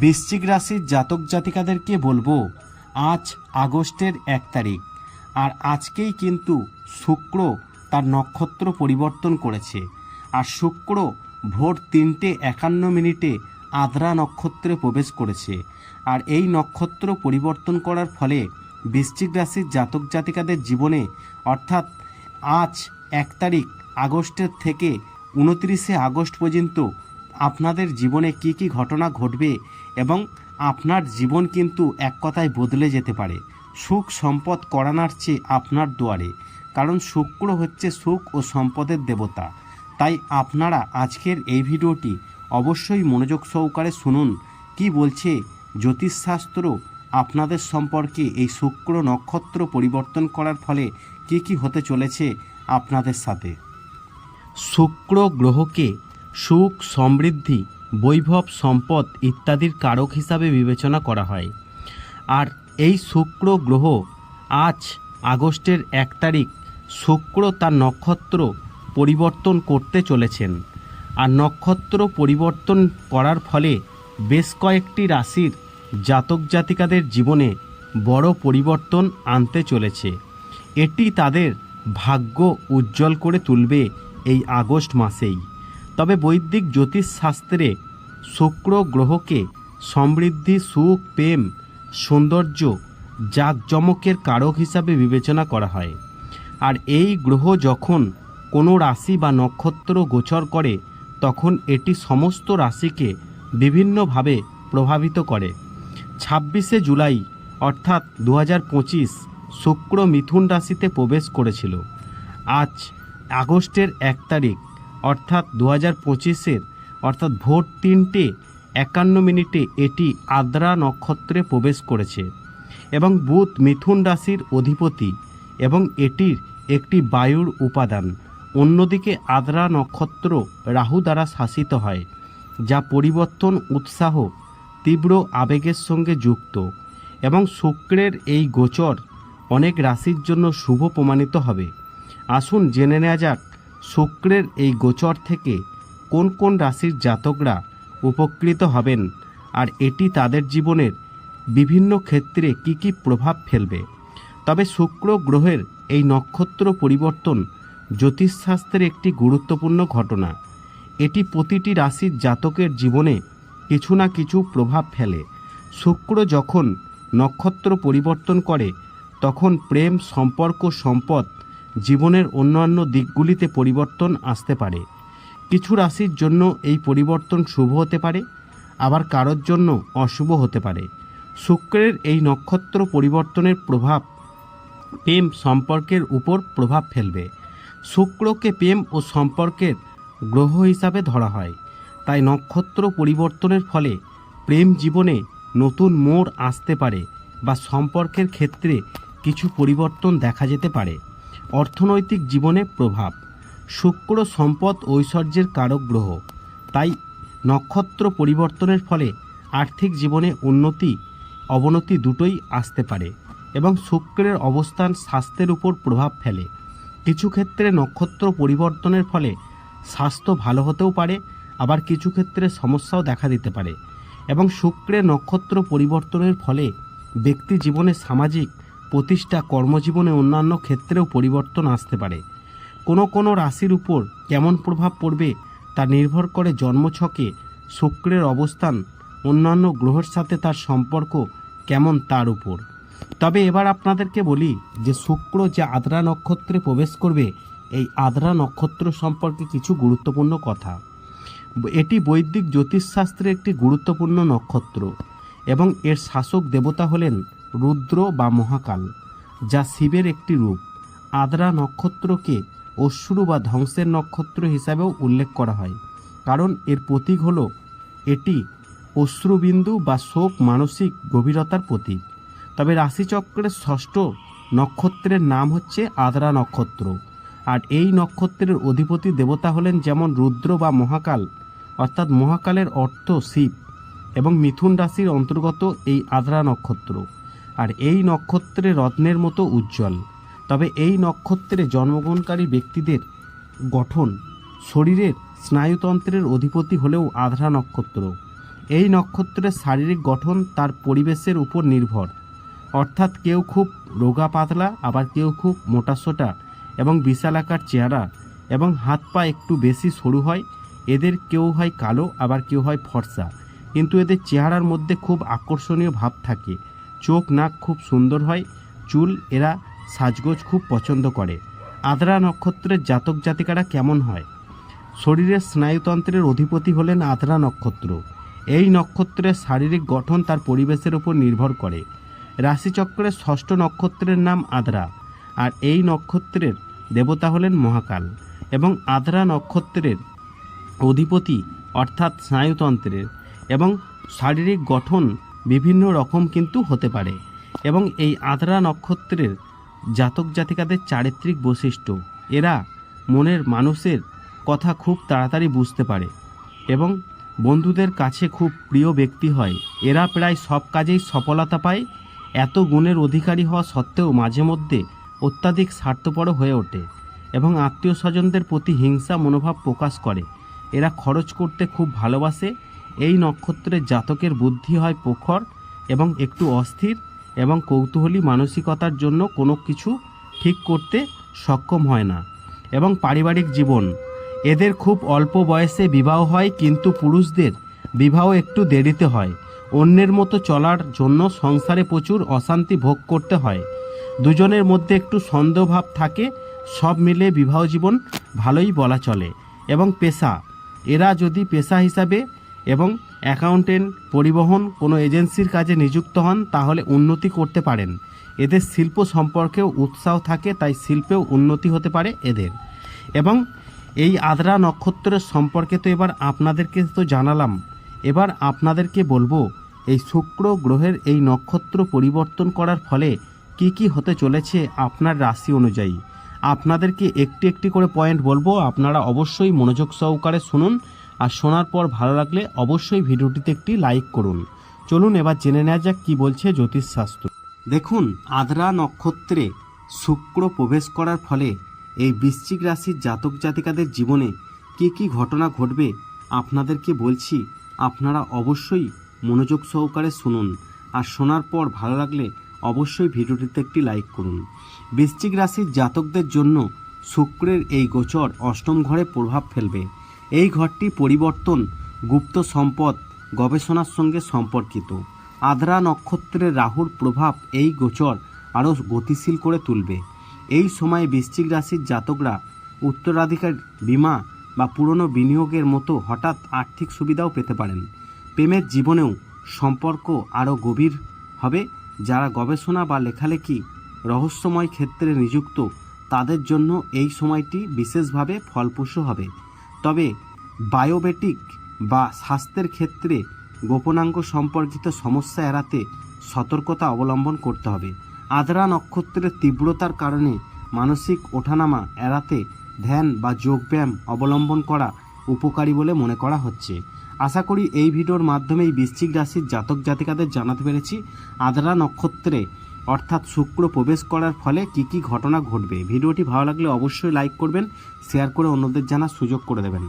বৃশ্চিক রাশির জাতক জাতিকাদেরকে বলব, আজ আগস্টের এক তারিখ, আর আজকেই কিন্তু শুক্র তার নক্ষত্র পরিবর্তন করেছে। আর শুক্র ভোর তিনটে একান্ন মিনিটে আদ্রা নক্ষত্রে প্রবেশ করেছে। আর এই নক্ষত্র পরিবর্তন করার ফলে বৃশ্চিক রাশির জাতক জাতিকাদের জীবনে, অর্থাৎ আজ এক তারিখ আগস্টের থেকে উনত্রিশে আগস্ট পর্যন্ত আপনাদের জীবনে কি কি ঘটনা ঘটবে এবং আপনার জীবন কিন্তু এক কথায় বদলে যেতে পারে। সুখ সম্পদ করানার চেয়ে আপনার দুয়ারে। কারণ শুক্র হচ্ছে সুখ ও সম্পদের দেবতা। তাই আপনারা আজকের এই ভিডিওটি অবশ্যই মনোযোগ সহকারে শুনুন। কি বলছে জ্যোতিষশাস্ত্র? আপনাদের সম্পর্কে এই শুক্র নক্ষত্র পরিবর্তন করার ফলে কি কি হতে চলেছে আপনাদের সাথে? শুক্র গ্রহকে সুখ, সমৃদ্ধি বৈভব, সম্পদ ইত্যাদির কারক হিসাবে বিবেচনা করা হয়। আর এই শুক্র গ্রহ আজ আগস্টের এক তারিখ শুক্র তার নক্ষত্র পরিবর্তন করতে চলেছেন। আর নক্ষত্র পরিবর্তন করার ফলে বেশ কয়েকটি রাশির জাতক জাতিকাদের জীবনে বড় পরিবর্তন আনতে চলেছে। এটি তাদের ভাগ্য উজ্জ্বল করে তুলবে এই আগস্ট মাসেই। তবে বৈদিক জ্যোতিষশাস্ত্রে শুক্র গ্রহকে সমৃদ্ধি, সুখ, প্রেম, সৌন্দর্য, জাঁকজমকের কারক হিসাবে বিবেচনা করা হয়। আর এই গ্রহ যখন কোনো রাশি বা নক্ষত্র গোচর করে, তখন এটি সমস্ত রাশিকে বিভিন্নভাবে প্রভাবিত করে। ছাব্বিশে জুলাই, অর্থাৎ দু হাজার পঁচিশ, শুক্র মিথুন রাশিতে প্রবেশ করেছিল। আজ আগস্টের এক তারিখ। অর্থাৎ দু হাজার পঁচিশের, অর্থাৎ ভোর তিনটে একান্ন মিনিটে এটি আদ্রা নক্ষত্রে প্রবেশ করেছে এবং বুধ মিথুন রাশির অধিপতি এবং এটির একটি বায়ুর উপাদান। অন্যদিকে আদ্রা নক্ষত্র রাহু দ্বারা শাসিত হয়, যা পরিবর্তন উৎসাহ, তীব্র আবেগের সঙ্গে যুক্ত এবং শুক্রের এই গোচর অনেক রাশির জন্য শুভ প্রমাণিত হবে। আসুন জেনে নেওয়া যাক শুক্রের এই গোচর থেকে কোন কোন রাশির জাতকরা উপকৃত হবেন আর এটি তাদের জীবনের বিভিন্ন ক্ষেত্রে কি কি প্রভাব ফেলবে? তবে শুক্র গ্রহের এই নক্ষত্র পরিবর্তন জ্যোতিষশাস্ত্রের একটি গুরুত্বপূর্ণ ঘটনা। এটি প্রতিটি রাশির জাতকের জীবনে কিছু না কিছু প্রভাব ফেলে। শুক্র যখন নক্ষত্র পরিবর্তন করে, তখন প্রেম, সম্পর্ক, সম্পদ জীবনের অন্যান্য দিকগুলিতে পরিবর্তন আসতে পারে। কিছু রাশির জন্য এই পরিবর্তন শুভ হতে পারে, আবার কারোর জন্য অশুভ হতে পারে। শুক্রের এই নক্ষত্র পরিবর্তনের প্রভাব প্রেম সম্পর্কের উপর প্রভাব ফেলবে। শুক্রকে প্রেম ও সম্পর্কের গ্রহ হিসাবে ধরা হয়। তাই নক্ষত্র পরিবর্তনের ফলে প্রেম জীবনে নতুন মোড় আসতে পারে বা সম্পর্কের ক্ষেত্রে কিছু পরিবর্তন দেখা যেতে পারে। অর্থনৈতিক জীবনে প্রভাব। শুক্র সম্পদ ঐশ্বর্যের কারক গ্রহ। তাই নক্ষত্র পরিবর্তনের ফলে আর্থিক জীবনে উন্নতি, অবনতি দুটোই আসতে পারে এবং শুক্রের অবস্থান স্বাস্থ্যের উপর প্রভাব ফেলে। কিছু ক্ষেত্রে নক্ষত্র পরিবর্তনের ফলে স্বাস্থ্য ভালো হতেও পারে, আবার কিছু ক্ষেত্রে সমস্যাও দেখা দিতে পারে। এবং শুক্রের নক্ষত্র পরিবর্তনের ফলে ব্যক্তি জীবনে সামাজিক প্রতিষ্ঠা কর্মজীবনে অন্যান্য ক্ষেত্রেও পরিবর্তন আসতে পারে। কোনো কোনো রাশির উপর কেমন প্রভাব পড়বে তা নির্ভর করে জন্মছকে শুক্রের অবস্থান, অন্যান্য গ্রহের সাথে তার সম্পর্ক কেমন তার উপর। তবে এবার আপনাদেরকে বলি যে শুক্র যে আদ্রা নক্ষত্রে প্রবেশ করবে, এই আদ্রা নক্ষত্র সম্পর্কে কিছু গুরুত্বপূর্ণ কথা। এটি বৈদিক জ্যোতিষশাস্ত্রের একটি গুরুত্বপূর্ণ নক্ষত্র এবং এর শাসক দেবতা হলেন রুদ্র বা মহাকাল, যা শিবের একটি রূপ। আদ্রা নক্ষত্রকে অশ্রু বা ধ্বংসের নক্ষত্র হিসাবেও উল্লেখ করা হয়, কারণ এর প্রতীক হল এটি অশ্রুবিন্দু বা শোক মানসিক গভীরতার প্রতীক। তবে রাশিচক্রের ষষ্ঠ নক্ষত্রের নাম হচ্ছে আদ্রা নক্ষত্র, আর এই নক্ষত্রের অধিপতি দেবতা হলেন যেমন রুদ্র বা মহাকাল, অর্থাৎ মহাকালের অর্থ শিব এবং মিথুন রাশির অন্তর্গত এই আদ্রা নক্ষত্র। আর এই নক্ষত্রে রত্নের মতো উজ্জ্বল। তবে এই নক্ষত্রে জন্মগ্রহণকারী ব্যক্তিদের গঠন শরীরের স্নায়ুতন্ত্রের অধিপতি হলেও আদ্রা নক্ষত্র। এই নক্ষত্রের শারীরিক গঠন তার পরিবেশের উপর নির্ভর। অর্থাৎ কেউ খুব রোগা পাতলা, আবার কেউ খুব মোটাসোটা এবং বিশালাকার চেহারা এবং হাত পা একটু বেশি সরু হয়। এদের কেউ হয় কালো, আবার কেউ হয় ফর্সা। কিন্তু এদের চেহারার মধ্যে খুব আকর্ষণীয় ভাব থাকে। চোখ নাক খুব সুন্দর হয়, চুল এরা সাজগোজ খুব পছন্দ করে। আদ্রা নক্ষত্রের জাতক জাতিকারা কেমন হয়? শরীরের স্নায়ুতন্ত্রের অধিপতি হলেন আদ্রা নক্ষত্র। এই নক্ষত্রের শারীরিক গঠন তার পরিবেশের উপর নির্ভর করে। রাশিচক্রের ষষ্ঠ নক্ষত্রের নাম আদ্রা, আর এই নক্ষত্রের দেবতা হলেন মহাকাল এবং আদ্রা নক্ষত্রের অধিপতি অর্থাৎ স্নায়ুতন্ত্রের এবং শারীরিক গঠন বিভিন্ন রকম কিন্তু হতে পারে এবং এই আদ্রা নক্ষত্রের জাতক জাতিকাদের চারিত্রিক বৈশিষ্ট্য, এরা মনের মানুষের কথা খুব তাড়াতাড়ি বুঝতে পারে এবং বন্ধুদের কাছে খুব প্রিয় ব্যক্তি হয়। এরা প্রায় সব কাজেই সফলতা পায়, এত গুণের অধিকারী হওয়া সত্ত্বেও মাঝে মধ্যে অত্যাধিক স্বার্থপর হয়ে ওঠে এবং আত্মীয় স্বজনদের প্রতি হিংসা মনোভাব প্রকাশ করে। এরা খরচ করতে খুব ভালোবাসে এই নক্ষত্রের জাতকের বুদ্ধি হয় প্রখর এবং একটু অস্থির এবং কৌতূহলী মানসিকতার জন্য কোনো কিছু ঠিক করতে সক্ষম হয় না। এবং পারিবারিক জীবন। এদের খুব অল্প বয়সে বিবাহ হয় কিন্তু পুরুষদের বিবাহ একটু দেরিতে হয়। অন্যের মতো চলার জন্য সংসারে প্রচুর অশান্তি ভোগ করতে হয়। দুজনের মধ্যে একটু সন্দেহভাব থাকে, সব মিলে বিবাহ জীবন ভালোই বলা চলে। এবং পেশা। এরা যদি পেশা হিসাবে এবং অ্যাকাউন্টেন্ট পরিবহন কোনো এজেন্সির কাজে নিযুক্ত হন, তাহলে উন্নতি করতে পারেন। এদের শিল্প সম্পর্কেও উৎসাহ থাকে, তাই শিল্পেও উন্নতি হতে পারে এদের। এবং এই আদ্রা নক্ষত্রের সম্পর্কে তো এবার আপনাদেরকে তো জানালাম। এবার আপনাদেরকে বলব, এই শুক্র গ্রহের এই নক্ষত্র পরিবর্তন করার ফলে কি কি হতে চলেছে আপনার রাশি অনুযায়ী। আপনাদেরকে একটি একটি করে পয়েন্ট বলব, আপনারা অবশ্যই মনোযোগ সহকারে শুনুন। আর শোনার পর ভালো লাগলে অবশ্যই ভিডিওটিতে একটি লাইক করুন। চলুন এবার জেনে নেওয়া যাক কী বলছে জ্যোতিষশাস্ত্র দেখুন, আদ্রা নক্ষত্রে শুক্র প্রবেশ করার ফলে এই বৃশ্চিক রাশির জাতক জাতিকাদের জীবনে কী কী ঘটনা ঘটবে আপনাদেরকে বলছি, আপনারা অবশ্যই মনোযোগ সহকারে শুনুন। আর শোনার পর ভালো লাগলে অবশ্যই ভিডিওটিতে একটি লাইক করুন। বৃশ্চিক রাশির জাতকদের জন্য শুক্রের এই গোচর অষ্টম ঘরে প্রভাব ফেলবে। এই ঘরটি পরিবর্তন গুপ্ত সম্পদ গবেষণার সঙ্গে সম্পর্কিত। আদ্রা নক্ষত্রের রাহুর প্রভাব এই গোচর আরও গতিশীল করে তুলবে। এই সময়ে বৃশ্চিক রাশির জাতকরা উত্তরাধিকার বীমা বা পুরনো বিনিয়োগের মতো হঠাৎ আর্থিক সুবিধাও পেতে পারেন। প্রেমের জীবনেও সম্পর্ক আরও গভীর হবে। যারা গবেষণা বা লেখালেখি রহস্যময় ক্ষেত্রে নিযুক্ত, তাদের জন্য এই সময়টি বিশেষভাবে ফলপ্রসূ হবে। তবে বায়োবেটিক বা স্বাস্থ্যের ক্ষেত্রে গোপনাঙ্গ সম্পর্কিত সমস্যা এড়াতে সতর্কতা অবলম্বন করতে হবে। আদ্রা নক্ষত্রের তীব্রতার কারণে মানসিক ওঠানামা এড়াতে ধ্যান বা যোগব্যায়াম অবলম্বন করা উপকারী বলে মনে করা হচ্ছে। আশা করি এই ভিডিওর মাধ্যমে এই বৃশ্চিক রাশির জাতক জাতিকাদের জানাতে পেরেছি। আদ্রা নক্ষত্রে অর্থাৎ শুক্র প্রবেশ করার ফলে কি কি ঘটনা ঘটবে? ভিডিওটি ভালো লাগলে অবশ্যই লাইক করবেন শেয়ার করে অন্যদের জানার সুযোগ করে দেবেন।